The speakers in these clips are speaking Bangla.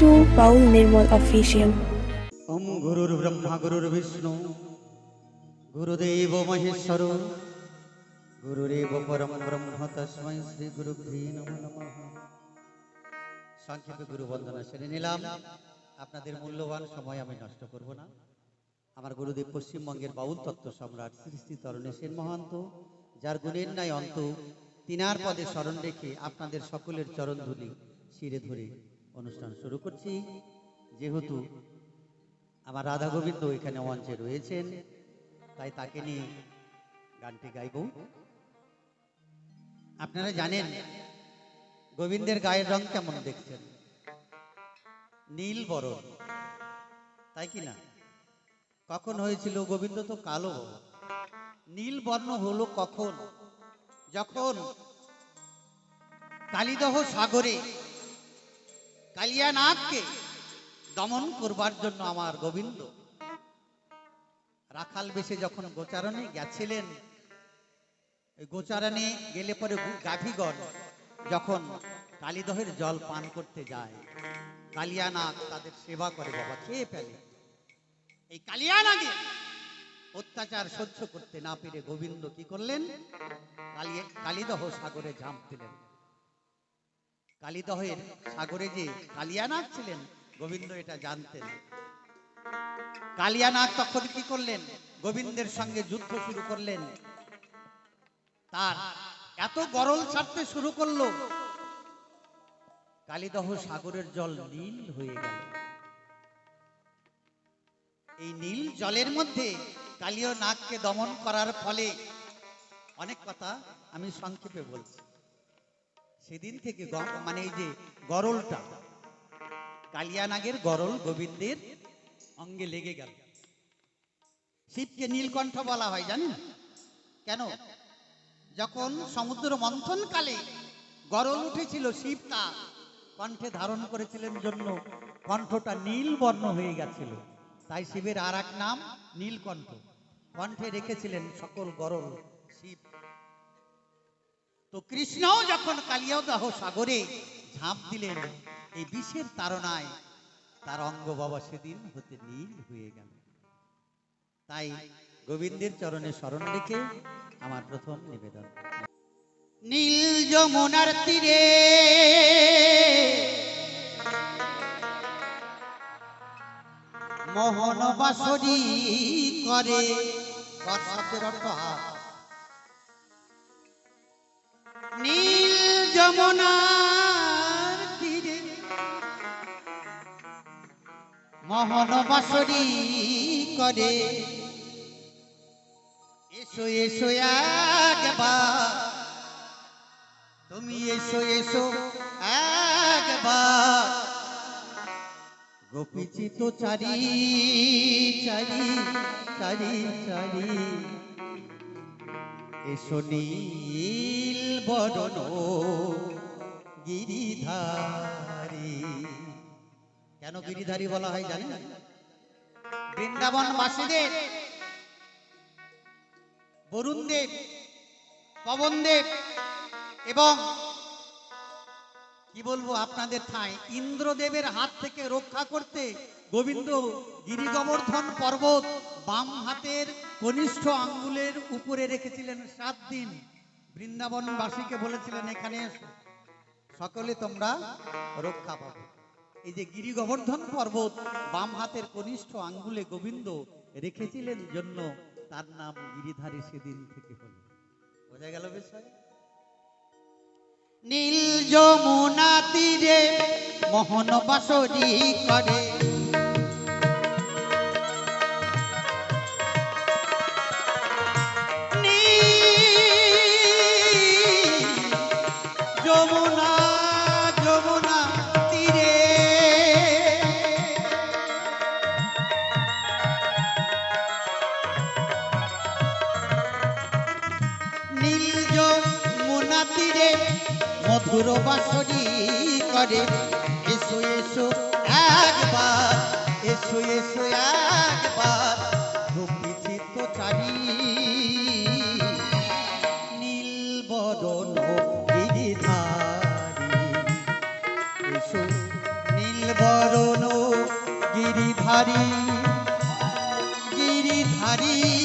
to Paul Nirmal Official. গুরুর বিষ্ণু গুরুদেব মহেশ্বর গুরুরেব পরম ব্রহ্ম তস্মৈ শ্রী গুরু নমো নমঃ সংক্ষেপে গুরু বন্দনা সেরে নিলাম আপনাদের মূল্যবান সময় আমি নষ্ট করব না। আমার গুরুদেব পশ্চিমবঙ্গের বাউল তত্ত্ব সম্রাট শ্রী শ্রী তরণী সেন মহান্ত, যার গুণের নাই অন্ত, তিনার পদে স্মরণ রেখে আপনাদের সকলের চরণ ধুলি শিরে ধরে। অনুষ্ঠান শুরু করছি। যেহেতু আমার রাধা গোবিন্দ এখানে মঞ্চে রয়েছেন, তাই তাকে নিয়ে গানটি গাইব। আপনারা জানেন, গোবিন্দের গায়ের রং কেমন দেখছেন? নীল বরণ, তাই কি না? কখন হয়েছিল গোবিন্দ তো কালো। নীল বর্ণ হলো কখন? যখন কালিদহ সাগরে কালিয়ানাথকে দমন করবার জন্য আমার গোবিন্দ। রাখাল বেশে যখন গোচারণে গেছিলেন গোচারণে গেলে পরে গাভীগণ যখন কালীদহের জল পান করতে যায় কালিয়ানাগ তাদের সেবা করে, বাবা, খেয়ে ফেলে। এই কালিয়ানাগে অত্যাচার সহ্য করতে না পেরে গোবিন্দ কি করলেন? কালিদহ সাগরে ঝাঁপ দিলেন। কালিদহের সাগরে যে কালিয়ানাগ ছিলেন, গোবিন্দ এটা জানতেন। কালিয়ানাগ তখন কি করলেন? গোবিন্দের সঙ্গে যুদ্ধ শুরু করলেন। তার এত গরল ছাড়তে শুরু করল। কালিদহ সাগরের জল নীল হয়ে গেল। এই নীল জলের মধ্যে কালীয় নাগকে দমন করার ফলে, অনেক কথা আমি সংক্ষেপে বলছি। সেদিন থেকে মানে এই যে গরলটা, কালিয়ানাগের গরল গোবিন্দের অঙ্গে লেগে গেল। শিবকে নীলকণ্ঠ বলা হয়, জানেন? কেন? যখন সমুদ্র মন্থন কালে গরল উঠেছিল, শিব তা কণ্ঠে ধারণ করেছিলেন জন্য কণ্ঠটা নীল বর্ণ হয়ে গেছিল। তাই শিবের আর এক নাম নীলকণ্ঠ। কণ্ঠে রেখেছিলেন সকল গরল। তো কৃষ্ণও যখন কালিয়াদাহ সাগরে ঝাঁপ দিলেন এই বিষের তাড়নায় তার অঙ্গ বাবা সেদিন হতে নীল হয়ে গেল। তাই গোবিন্দের চরণে স্মরণ রেখে আমার প্রথম নিবেদন। নীল যমুনার তীরে মোহন বাসরি করে। অর্থ হাত নীল যমুনার তীরে। মোহন বাসরি করে। এসো এসো একবার তুমি এসো এসো একবার গোপীচিত চারি চারি চারি চারি। এসো নীল বরণ গিরিধারী। কেন গিরিধারী বলা হয় জানেন? বৃন্দাবন বাসীদের বরুণ দেব পবন দেব এবং কি বলব আপনাদের ঠাঁই, ইন্দ্রদেবের হাত থেকে রক্ষা করতে গোবিন্দ গিরিগোবর্ধন পর্বত বাম হাতের কনিষ্ঠ আঙ্গুলের উপরে রেখেছিলেন সাত দিন। বৃন্দাবনবাসীকে বলেছিলেন, এখানে এসো। সকলে তোমরা রক্ষা পাবে। এই যে গিরি গোবর্ধন পর্বত বাম হাতের কনিষ্ঠ আঙ্গুলে গোবিন্দ রেখেছিলেন জন্য তার নাম গিরিধারী সেদিন থেকে হলো। বোঝা গেল বিষয়? নীল যমুনা তীরে মোহন বাসরি করে। নীল যমুনা তীরে মধুর বাসরি করে। এসো এসো, একবার, এসো এসো, একবার গোপী চিত্ত চারি। নীল বদন গিরিধারী। এসো, নীল গিরিধারী গিরিধারী। গিরিধারী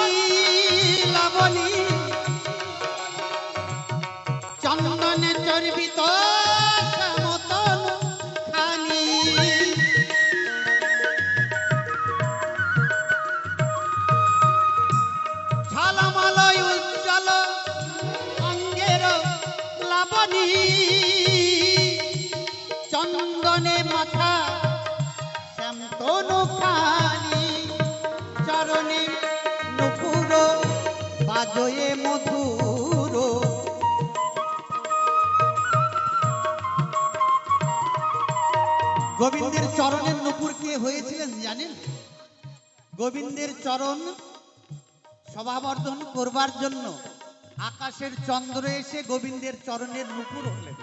লাবণী লাবণী চন্দনে চর্বিত বাজয়ে মধুর। গোবিন্দের চরণের নুপুর কে হয়েছিলেন জানেন? গোবিন্দের চরণ সভাবর্ধন করবার জন্য আকাশের চন্দ্র এসে গোবিন্দের চরণের নুপুর হলেন।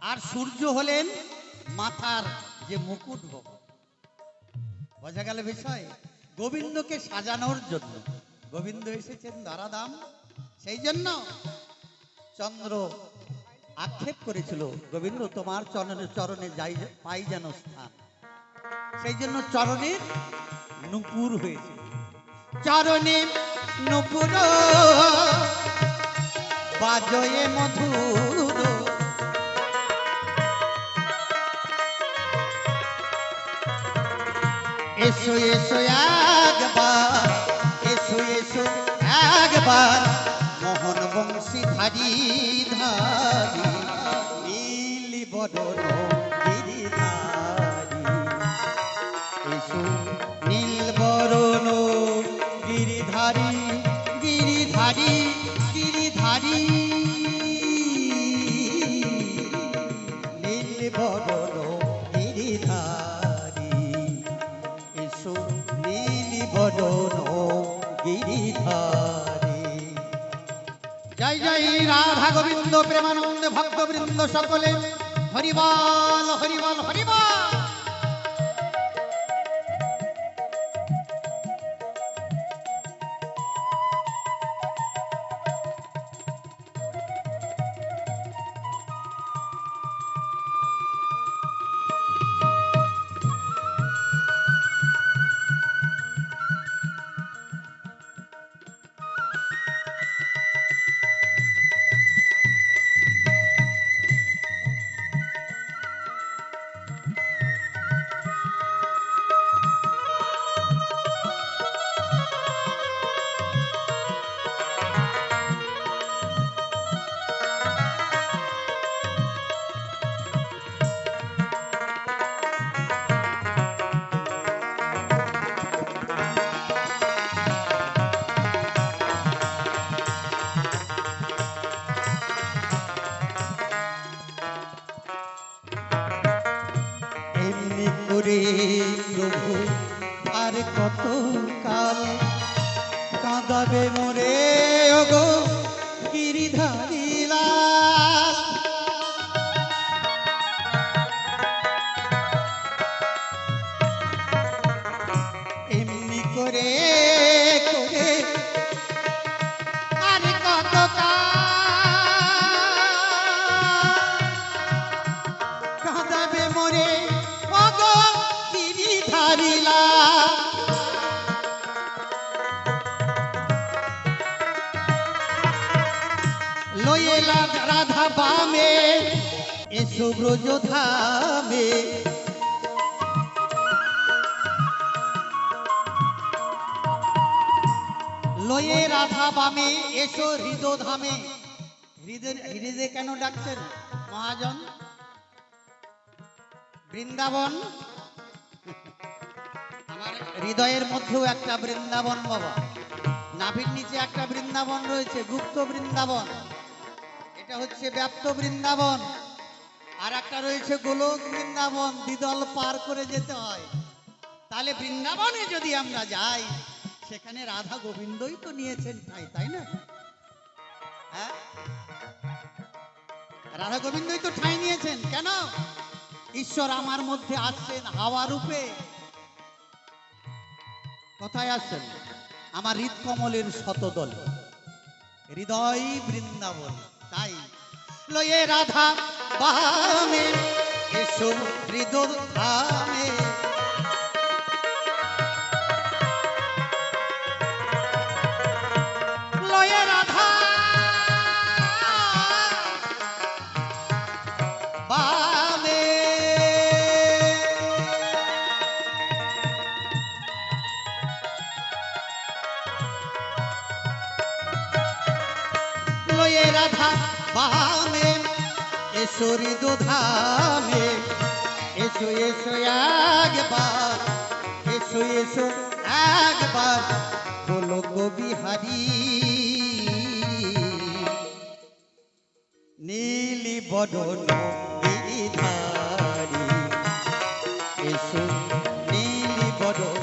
আর সূর্য হলেন মাথার যে মুকুট। বোঝা গেল বিষয়? গোবিন্দকে সাজানোর জন্য। গোবিন্দ এসেছেন দারাদাম সেই জন্য চন্দ্র আক্ষেপ করেছিল, গোবিন্দ, তোমার চরণে চরণে যাই পাই যেন স্থান। সেই জন্য চরণের নুপুর হয়েছে। চরণে নুপুর, বাজয়ে মধুর। এসো এসো, একবার একবার মোহন বংশী ধারি ধারি নীল বদল নীল বরণ গিরিধারি গিরিধারি জয় রাধা গোবিন্দ প্রেমানন্দ ভক্তবৃন্দ সকলে। হরিবল হরিবল হরিবল। রাধা বামে এসো ব্রজ ধামে লয়ে রাধা বামে এসো ধামে কেন ডাকছেন মহাজন বৃন্দাবন আমার হৃদয়ের মধ্যেও একটা বৃন্দাবন বাবা। নাভির নিচে একটা বৃন্দাবন রয়েছে, গুপ্ত বৃন্দাবন। এটা হচ্ছে ব্যাপ্ত বৃন্দাবন। আর একটা রয়েছে গোলক বৃন্দাবন, দ্বিদল পার করে যেতে হয়। তাহলে বৃন্দাবনে যদি আমরা যাই, সেখানে রাধা গোবিন্দই তো নিয়েছেন ঠাই তাই না? হ্যাঁ? রাধা গোবিন্দই তো ঠাই নিয়েছেন, কেন? ঈশ্বর আমার মধ্যে আসছেন হাওয়া রূপে। কোথায় আসছেন? আমার হৃদকমলের শতদল। হৃদয় বৃন্দাবন। তাই লয়ে রাধা বামে এসো হৃদয় ধামে। লয়ে রাধা বামে এসো ধামে। এসো এসো একবার, এসো এসো একবার, বলো বিহারী নীলি বদন গিরিধারী এসো নীলি বদন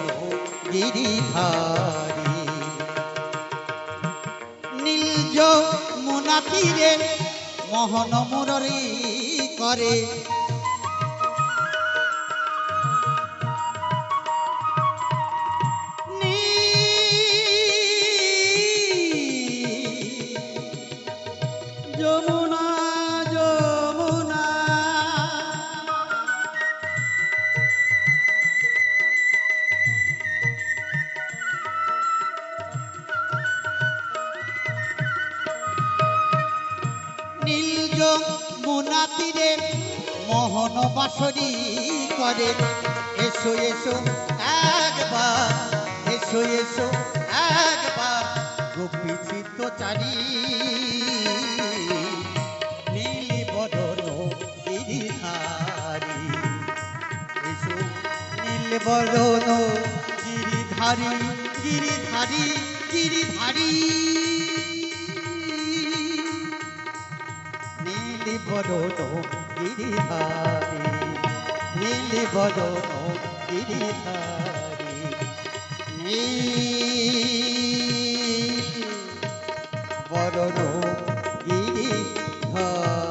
গিরিধারী নীলজ মোনা তীরে মোহন মুররি করে। মোহন বাসরি করে। এসো এসো, একবার, এসো এসো, একবার। গোপী চিত্ত চারি, নীল বদন গিরিধারী। এসো, নীল বদন গিরিধারী গিরিধারী গিরিধারী। নীলি বদন গিরিধারী নীলি বদন গিরিধারী নীলি বদন গিরিধারী